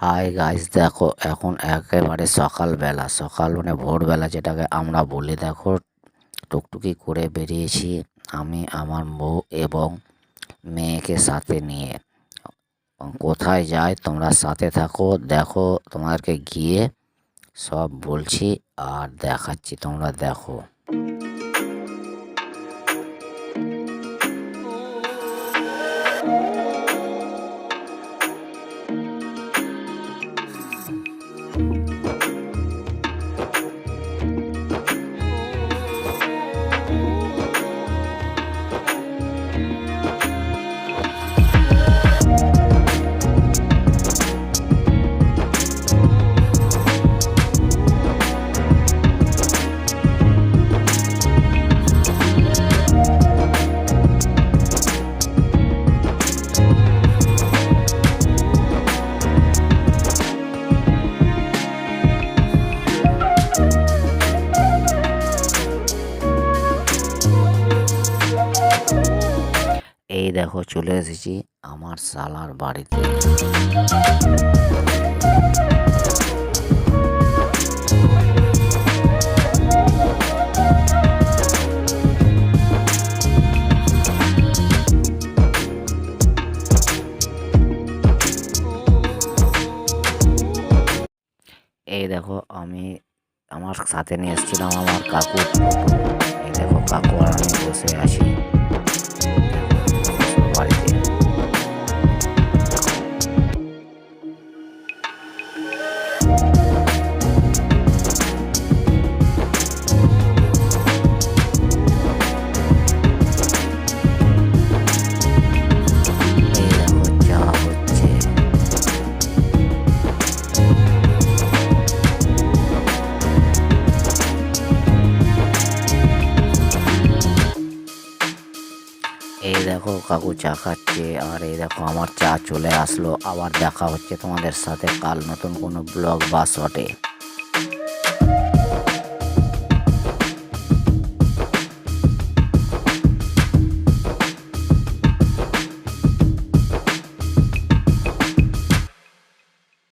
Hi guys দেখো এখন একেবারে সকালবেলা, সকাল মানে ভোরবেলা যেটাকে আমরা বলি, দেখো টুকটুকি করে বেরিয়েছি আমি, আমার বউ এবং মেয়েকে সাথে নিয়ে। কোথায় যাই, তোমরা সাথে থাকো, দেখো তোমাদেরকে গিয়ে সব বলছি আর দেখাচ্ছি, তোমরা দেখো। এই দেখো চলে এসেছি আমার শালার বাড়িতে। এই দেখো আমি আমার সাথে নিয়ে এসেছিলাম আমার টোটো এই দেখো কাকু আর আমি বসে আছি। এই দেখো কাকু চা খাচ্ছে, আর এই দেখো আমার চা চলে আসলো। আবার দেখা হচ্ছে তোমাদের সাথে কাল নতুন কোনো ব্লগ বা শটে